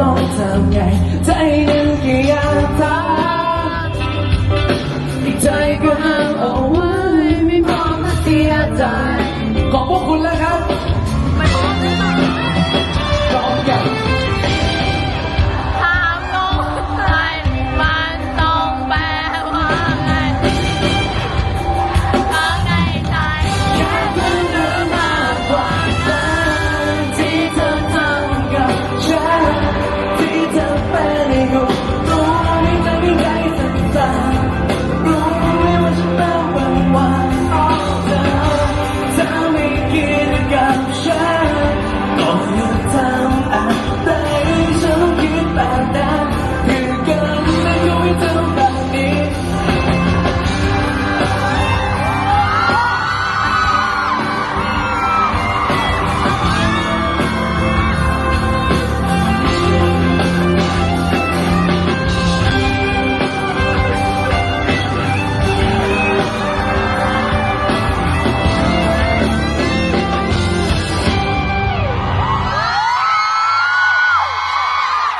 ต้องทำไงใจหนึ่งก็อยากตาอีกใจก็ห้ามเอาไว้ไม่มองก็เสียใจขอบคุณแล้วครับ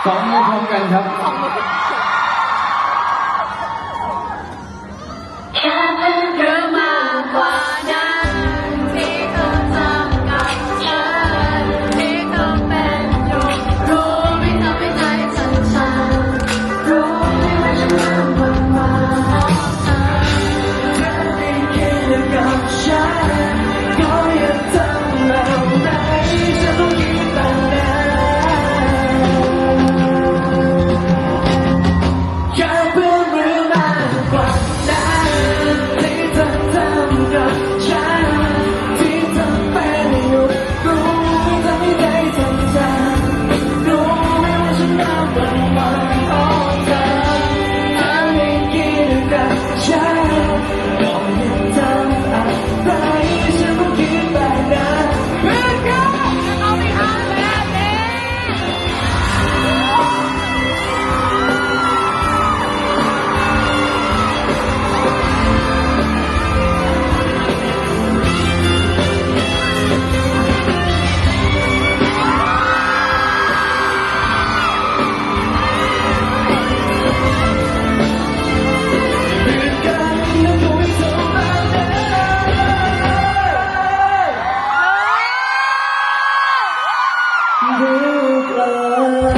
สองใน Look.